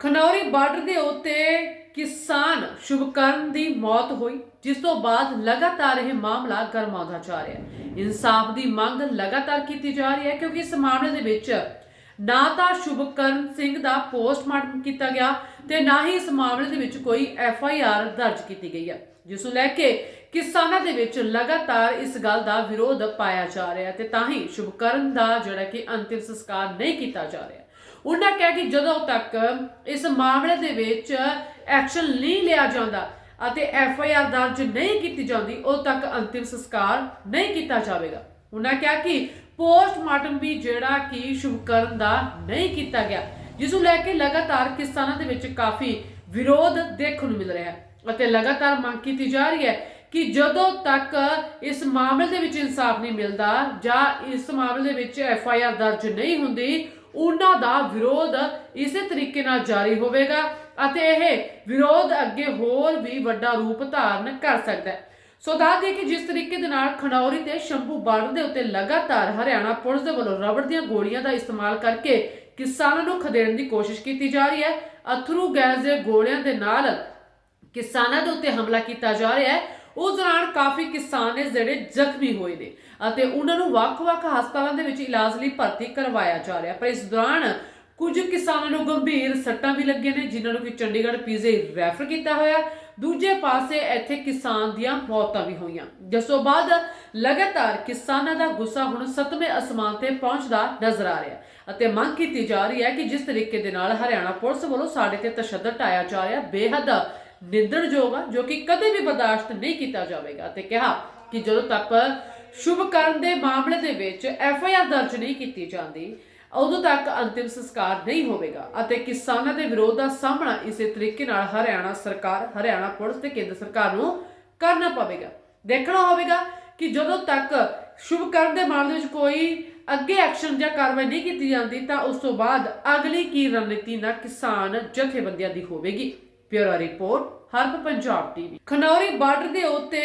Khanauri border ਦੇ ਉੱਤੇ ਕਿਸਾਨ ਸ਼ੁਭਕਰਨ ਦੀ ਮੌਤ ਹੋਈ, ਜਿਸ ਤੋਂ ਬਾਅਦ ਲਗਾਤਾਰ ਇਹ ਮਾਮਲਾ ਗਰਮਾਉਂਦਾ ਜਾ ਰਿਹਾ ਹੈ। ਇਨਸਾਫ ਦੀ ਮੰਗ ਲਗਾਤਾਰ ਕੀਤੀ ਜਾ ਰਹੀ ਹੈ, ਕਿਉਂਕਿ ਇਸ ਮਾਮਲੇ ਦੇ ਵਿੱਚ ਨਾ ਤਾਂ ਸ਼ੁਭਕਰਨ ਸਿੰਘ ਦਾ ਪੋਸਟਮਾਰਟਮ ਕੀਤਾ ਗਿਆ ਤੇ ਨਾ ਹੀ ਇਸ ਮਾਮਲੇ ਦੇ ਵਿੱਚ ਕੋਈ ਐਫ ਆਈ ਆਰ ਦਰਜ ਕੀਤੀ ਗਈ ਹੈ, ਜਿਸ ਨੂੰ ਲੈ ਕੇ ਕਿਸਾਨਾਂ ਦੇ ਵਿੱਚ ਲਗਾਤਾਰ ਇਸ ਗੱਲ ਦਾ ਵਿਰੋਧ ਪਾਇਆ ਜਾ ਰਿਹਾ ਹੈ ਤੇ ਤਾਂ ਹੀ ਸ਼ੁਭਕਰਨ ਦਾ ਜਿਹੜਾ ਕਿ ਅੰਤਿਮ ਸੰਸਕਾਰ ਨਹੀਂ ਕੀਤਾ ਜਾ ਰਿਹਾ। ਉਹਨਾਂ ਕਿਹਾ ਕਿ ਜਦੋਂ ਤੱਕ ਇਸ ਮਾਮਲੇ ਦੇ ਵਿੱਚ ਐਕਸ਼ਨ ਨਹੀਂ ਲਿਆ ਜਾਂਦਾ ਅਤੇ ਐਫ ਆਈ ਆਰ ਦਰਜ ਨਹੀਂ ਕੀਤੀ ਜਾਂਦੀ, ਉਦੋਂ ਤੱਕ ਅੰਤਿਮ ਸੰਸਕਾਰ ਨਹੀਂ ਕੀਤਾ ਜਾਵੇਗਾ। ਉਹਨਾਂ ਕਿਹਾ ਕਿ ਪੋਸਟਮਾਰਟਮ ਵੀ ਜਿਹੜਾ ਕਿ ਸ਼ੁਭਕਰਨ ਦਾ ਨਹੀਂ ਕੀਤਾ ਗਿਆ, ਜਿਸ ਨੂੰ ਲੈ ਕੇ ਲਗਾਤਾਰ ਕਿਸਾਨਾਂ ਦੇ ਵਿੱਚ ਕਾਫੀ ਵਿਰੋਧ ਦੇਖਣ ਨੂੰ ਮਿਲ ਰਿਹਾ ਹੈ ਅਤੇ ਲਗਾਤਾਰ ਮੰਗ ਕੀਤੀ ਜਾ ਰਹੀ ਹੈ ਕਿ ਜਦੋਂ ਤੱਕ ਇਸ ਮਾਮਲੇ ਦੇ ਵਿੱਚ ਇਨਸਾਫ ਨਹੀਂ ਮਿਲਦਾ ਜਾਂ ਇਸ ਮਾਮਲੇ ਦੇ ਵਿੱਚ ਐਫ ਆਈ ਆਰ ਦਰਜ ਨਹੀਂ ਹੁੰਦੀ ਉਹਨਾਂ ਦਾ ਵਿਰੋਧ ਇਸੇ ਤਰੀਕੇ ਨਾਲ ਜਾਰੀ ਹੋਵੇਗਾ ਅਤੇ ਇਹ ਵਿਰੋਧ ਅੱਗੇ ਹੋਰ ਵੀ ਵੱਡਾ ਰੂਪ ਧਾਰਨ ਕਰ ਸਕਦਾ ਹੈ। ਸੋ ਦੱਸ ਦਈਏ ਕਿ ਜਿਸ ਤਰੀਕੇ ਦੇ ਨਾਲ ਖਣੌਰੀ ਤੇ ਸ਼ੰਭੂ ਬਾਰਡਰ ਦੇ ਉੱਤੇ ਲਗਾਤਾਰ ਹਰਿਆਣਾ ਪੁਲਿਸ ਦੇ ਵੱਲੋਂ ਰਬੜ ਦੀਆਂ ਗੋਲੀਆਂ ਦਾ ਇਸਤੇਮਾਲ ਕਰਕੇ ਕਿਸਾਨਾਂ ਨੂੰ ਖਦੇੜਨ ਦੀ ਕੋਸ਼ਿਸ਼ ਕੀਤੀ ਜਾ ਰਹੀ ਹੈ। ਅਥਰੂ ਗੈਸ ਦੇ ਗੋਲਿਆਂ ਦੇ ਨਾਲ ਕਿਸਾਨਾਂ ਦੇ ਉੱਤੇ ਹਮਲਾ ਕੀਤਾ ਜਾ ਰਿਹਾ ਹੈ। ਉਸ ਦੌਰਾਨ ਕਾਫੀ ਕਿਸਾਨ ਨੇ ਜਿਹੜੇ ਜ਼ਖਮੀ ਹੋਏ ਨੇ ਅਤੇ ਉਹਨਾਂ ਨੂੰ ਵੱਖ-ਵੱਖ ਹਸਪਤਾਲਾਂ ਦੇ ਵਿੱਚ ਇਲਾਜ ਲਈ ਭਰਤੀ ਕਰਵਾਇਆ ਜਾ ਰਿਹਾ। ਪਰ ਇਸ ਦੌਰਾਨ ਕੁਝ ਕਿਸਾਨਾਂ ਨੂੰ ਗੰਭੀਰ ਸੱਟਾਂ ਵੀ ਲੱਗੀਆਂ ਨੇ, ਜਿਨ੍ਹਾਂ ਨੂੰ ਕਿ ਚੰਡੀਗੜ੍ਹ ਪੀਜ਼ੇ ਰੈਫਰ ਕੀਤਾ ਹੋਇਆ। ਦੂਜੇ ਪਾਸੇ ਇੱਥੇ ਕਿਸਾਨ ਦੀਆਂ ਮੌਤਾਂ ਵੀ ਹੋਈਆਂ। ਜਿਸ ਤੋਂ ਬਾਅਦ ਲਗਾਤਾਰ ਕਿਸਾਨਾਂ ਦਾ ਗੁੱਸਾ ਹੁਣ ਸੱਤਵੇਂ ਅਸਮਾਨ ਤੇ ਪਹੁੰਚਦਾ ਨਜ਼ਰ ਆ ਰਿਹਾ ਅਤੇ ਮੰਗ ਕੀਤੀ ਜਾ ਰਹੀ ਹੈ ਕਿ ਜਿਸ ਤਰੀਕੇ ਦੇ ਨਾਲ ਹਰਿਆਣਾ ਪੁਲਿਸ ਵੱਲੋਂ ਸਾਡੇ ਤੇ ਤਸ਼ੱਦਦ ਢਾਇਆ ਜਾ ਰਿਹਾ, ਬੇਹੱਦ ਨਿੰਦਣਯੋਗ ਆ, ਜੋ ਕਿ ਕਦੇ ਵੀ ਬਰਦਾਸ਼ਤ ਨਹੀਂ ਕੀਤਾ ਜਾਵੇਗਾ। ਤੇ ਕਿਹਾ ਕਿ ਜਦੋਂ ਤੱਕ ਸ਼ੁਭ ਕਰਨ ਦੇ ਮਾਮਲੇ ਦੇ ਵਿੱਚ ਐਫ ਆਈ ਆਰ ਦਰਜ ਨਹੀਂ ਕੀਤੀ ਜਾਂਦੀ, ਉਦੋਂ ਤੱਕ ਅੰਤਿਮ ਸੰਸਕਾਰ ਨਹੀਂ ਹੋਵੇਗਾ ਅਤੇ ਕਿਸਾਨਾਂ ਦੇ ਵਿਰੋਧ ਦਾ ਸਾਹਮਣਾ ਇਸੇ ਤਰੀਕੇ ਨਾਲ ਹਰਿਆਣਾ ਸਰਕਾਰ, ਹਰਿਆਣਾ ਪੁਲਿਸ ਤੇ ਕੇਂਦਰ ਸਰਕਾਰ ਨੂੰ ਕਰਨਾ ਪਵੇਗਾ। ਦੇਖਣਾ ਹੋਵੇਗਾ ਕਿ ਜਦੋਂ ਤੱਕ ਸ਼ੁਭ ਕਰਨ ਦੇ ਮਾਮਲੇ ਵਿੱਚ ਕੋਈ ਅੱਗੇ ਐਕਸ਼ਨ ਜਾਂ ਕਾਰਵਾਈ ਨਹੀਂ ਕੀਤੀ ਜਾਂਦੀ, ਤਾਂ ਉਸ ਤੋਂ ਬਾਅਦ ਅਗਲੀ ਕੀ ਰਣਨੀਤੀ ਨਾ ਕਿਸਾਨ ਜਥੇਬੰਦੀਆਂ ਦੀ ਹੋਵੇਗੀ। ਪਿਓਰਾ ਰਿਪੋਰਟ ਹਰਬ ਪੰਜਾਬ ਟੀਵੀ। ਖਨੌਰੀ ਬਾਰਡਰ ਦੇ ਉੱਤੇ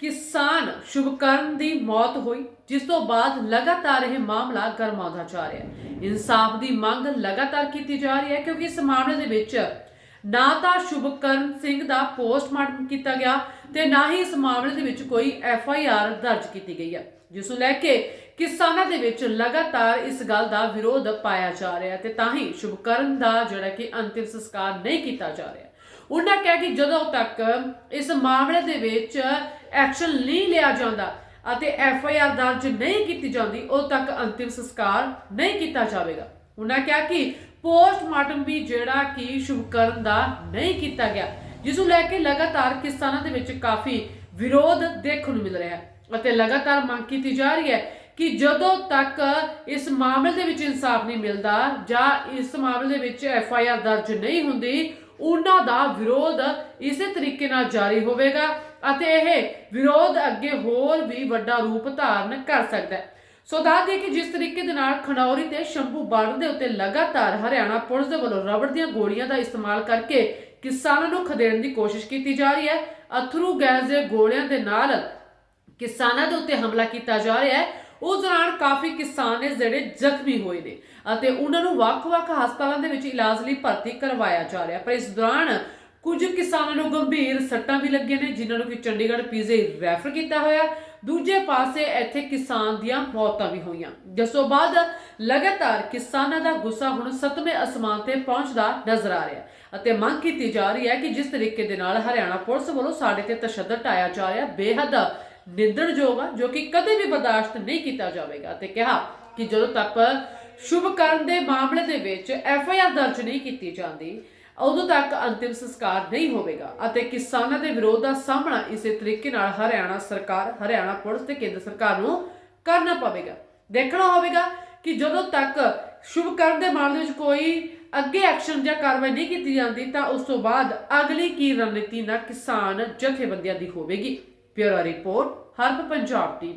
ਕਿਸਾਨ ਸ਼ੁਭਕਰਨ ਦੀ ਮੌਤ ਹੋਈ, ਜਿਸ ਤੋਂ ਬਾਅਦ ਲਗਾਤਾਰ ਇਹ ਮਾਮਲਾ ਗਰਮਾਉਂਦਾ ਜਾ ਰਿਹਾ ਹੈ। ਇਨਸਾਫ ਦੀ ਮੰਗ ਲਗਾਤਾਰ ਕੀਤੀ ਜਾ ਰਹੀ ਹੈ, ਕਿਉਂਕਿ ਇਸ ਮਾਮਲੇ ਦੇ ਵਿੱਚ ਨਾ ਤਾਂ ਸ਼ੁਭਕਰਨ ਸਿੰਘ ਦਾ ਪੋਸਟਮਾਰਟਮ ਕੀਤਾ ਗਿਆ ਤੇ ਨਾ ਹੀ ਇਸ ਮਾਮਲੇ ਦੇ ਵਿੱਚ ਕੋਈ ਐਫ ਆਈ ਆਰ ਦਰਜ ਕੀਤੀ ਗਈ ਹੈ, ਜਿਸ ਨੂੰ ਲੈ ਕੇ ਕਿਸਾਨਾਂ ਦੇ ਵਿੱਚ ਲਗਾਤਾਰ ਇਸ ਗੱਲ ਦਾ ਵਿਰੋਧ ਪਾਇਆ ਜਾ ਰਿਹਾ ਹੈ ਤੇ ਤਾਂ ਹੀ ਸ਼ੁਭਕਰਨ ਦਾ ਜਿਹੜਾ ਕਿ ਅੰਤਿਮ ਸੰਸਕਾਰ ਨਹੀਂ ਕੀਤਾ ਜਾ ਰਿਹਾ। ਉਹਨਾਂ ਕਿਹਾ ਕਿ ਜਦੋਂ ਤੱਕ ਇਸ ਮਾਮਲੇ ਦੇ ਵਿੱਚ ਐਕਸ਼ਨ ਨਹੀਂ ਲਿਆ ਜਾਂਦਾ ਅਤੇ ਐਫ ਆਈ ਆਰ ਦਰਜ ਨਹੀਂ ਕੀਤੀ ਜਾਂਦੀ ਉਦੋਂ ਤੱਕ ਅੰਤਿਮ ਸੰਸਕਾਰ ਨਹੀਂ ਕੀਤਾ ਜਾਵੇਗਾ। ਉਹਨਾਂ ਕਿਹਾ ਕਿ ਪੋਸਟਮਾਰਟਮ ਵੀ ਜਿਹੜਾ ਕਿ ਸ਼ੁਭਕਰਨ ਦਾ ਨਹੀਂ ਕੀਤਾ ਗਿਆ, ਜਿਸ ਨੂੰ ਲੈ ਕੇ ਲਗਾਤਾਰ ਕਿਸਾਨਾਂ ਦੇ ਵਿੱਚ ਕਾਫੀ ਵਿਰੋਧ ਦੇਖਣ ਨੂੰ ਮਿਲ ਰਿਹਾ ਹੈ ਅਤੇ ਲਗਾਤਾਰ ਮੰਗ ਕੀਤੀ ਜਾ ਰਹੀ ਹੈ ਕਿ ਜਦੋਂ ਤੱਕ ਇਸ ਮਾਮਲੇ ਦੇ ਵਿੱਚ ਇਨਸਾਫ ਨਹੀਂ ਮਿਲਦਾ ਜਾਂ ਇਸ ਮਾਮਲੇ ਦੇ ਵਿੱਚ ਐਫ ਆਈ ਆਰ ਦਰਜ ਨਹੀਂ ਹੁੰਦੀ ਉਹਨਾਂ ਦਾ ਵਿਰੋਧ ਇਸੇ ਤਰੀਕੇ ਨਾਲ ਜਾਰੀ ਹੋਵੇਗਾ ਅਤੇ ਇਹ ਵਿਰੋਧ ਅੱਗੇ ਹੋਰ ਵੀ ਵੱਡਾ ਰੂਪ ਧਾਰਨ ਕਰ ਸਕਦਾ ਹੈ। ਸੋ ਦੱਸ ਦੇ ਕਿ ਜਿਸ ਤਰੀਕੇ ਦੇ ਨਾਲ ਖਣੌਰੀ ਤੇ ਸ਼ੰਭੂ ਬਾਰਡਰ ਦੇ ਉੱਤੇ ਲਗਾਤਾਰ ਹਰਿਆਣਾ ਪੁਲਿਸ ਦੇ ਵੱਲੋਂ ਰਬੜ ਦੀਆਂ ਗੋਲੀਆਂ ਦਾ ਇਸਤੇਮਾਲ ਕਰਕੇ ਕਿਸਾਨਾਂ ਨੂੰ ਖਦੇੜਨ ਦੀ ਕੋਸ਼ਿਸ਼ ਕੀਤੀ ਜਾ ਰਹੀ ਹੈ। ਅਥਰੂ ਗੈਸ ਦੇ ਗੋਲਿਆਂ ਦੇ ਨਾਲ ਕਿਸਾਨਾਂ ਦੇ ਉੱਤੇ ਹਮਲਾ ਕੀਤਾ ਜਾ ਰਿਹਾ ਹੈ। ਉਸ ਦੌਰਾਨ ਕਾਫੀ ਕਿਸਾਨ ਨੇ ਜਿਹੜੇ ਜ਼ਖਮੀ ਹੋਏ ਨੇ ਅਤੇ ਉਹਨਾਂ ਨੂੰ ਵੱਖ-ਵੱਖ ਹਸਪਤਾਲਾਂ ਦੇ ਵਿੱਚ ਇਲਾਜ ਲਈ ਭਰਤੀ ਕਰਵਾਇਆ ਜਾ ਰਿਹਾ। ਪਰ ਇਸ ਦੌਰਾਨ ਕੁਝ ਕਿਸਾਨਾਂ ਨੂੰ ਗੰਭੀਰ ਸੱਟਾਂ ਵੀ ਲੱਗੀਆਂ ਨੇ, ਜਿਨ੍ਹਾਂ ਨੂੰ ਕਿ ਚੰਡੀਗੜ੍ਹ ਪੀਜ਼ੇ ਰੈਫਰ ਕੀਤਾ ਹੋਇਆ। ਦੂਜੇ ਪਾਸੇ ਇੱਥੇ ਕਿਸਾਨ ਦੀਆਂ ਮੌਤਾਂ ਵੀ ਹੋਈਆਂ। ਜਿਸ ਤੋਂ ਬਾਅਦ ਲਗਾਤਾਰ ਕਿਸਾਨਾਂ ਦਾ ਗੁੱਸਾ ਹੁਣ ਸੱਤਵੇਂ ਅਸਮਾਨ ਤੇ ਪਹੁੰਚਦਾ ਨਜ਼ਰ ਆ ਰਿਹਾ ਅਤੇ ਮੰਗ ਕੀਤੀ ਜਾ ਰਹੀ ਹੈ ਕਿ ਜਿਸ ਤਰੀਕੇ ਦੇ ਨਾਲ ਹਰਿਆਣਾ ਪੁਲਿਸ ਵੱਲੋਂ ਸਾਡੇ ਤੇ ਤਸ਼ੱਦਦ ਢਾਇਆ ਜਾ ਰਿਹਾ, ਬੇਹੱਦ ਨਿੰਦਣਯੋਗ ਆ, ਜੋ ਕਿ ਕਦੇ ਵੀ ਬਰਦਾਸ਼ਤ ਨਹੀਂ ਕੀਤਾ ਜਾਵੇਗਾ ਤੇ ਕਿਹਾ ਕਿ ਜਦੋਂ ਤੱਕ ਸ਼ੁਭ ਕਰਨ ਦੇ ਮਾਮਲੇ ਦੇ ਵਿੱਚ ਐਫ ਆਈ ਆਰ ਦਰਜ ਨਹੀਂ ਕੀਤੀ ਜਾਂਦੀ, ਉਦੋਂ ਤੱਕ ਅੰਤਿਮ ਸੰਸਕਾਰ ਨਹੀਂ ਹੋਵੇਗਾ ਅਤੇ ਕਿਸਾਨਾਂ ਦੇ ਵਿਰੋਧ ਦਾ ਸਾਹਮਣਾ ਇਸੇ ਤਰੀਕੇ ਨਾਲ ਹਰਿਆਣਾ ਸਰਕਾਰ, ਹਰਿਆਣਾ ਪੁਲਿਸ ਤੇ ਕੇਂਦਰ ਸਰਕਾਰ ਨੂੰ ਕਰਨਾ ਪਵੇਗਾ। ਦੇਖਣਾ ਹੋਵੇਗਾ ਕਿ ਜਦੋਂ ਤੱਕ ਸ਼ੁਭ ਕਰਨ ਦੇ ਮਾਮਲੇ ਵਿੱਚ ਕੋਈ ਅੱਗੇ ਐਕਸ਼ਨ ਜਾਂ ਕਾਰਵਾਈ ਨਹੀਂ ਕੀਤੀ ਜਾਂਦੀ, ਤਾਂ ਉਸ ਤੋਂ ਬਾਅਦ ਅਗਲੀ ਕੀ ਰਣਨੀਤੀ ਨਾਲ ਕਿਸਾਨ ਜਥੇਬੰਦੀਆਂ ਦੀ ਹੋਵੇਗੀ। ਬਿਊਰੋ ਰਿਪੋਰਟ ਹਰਬ ਪੰਜਾਬ ਟੀਵੀ।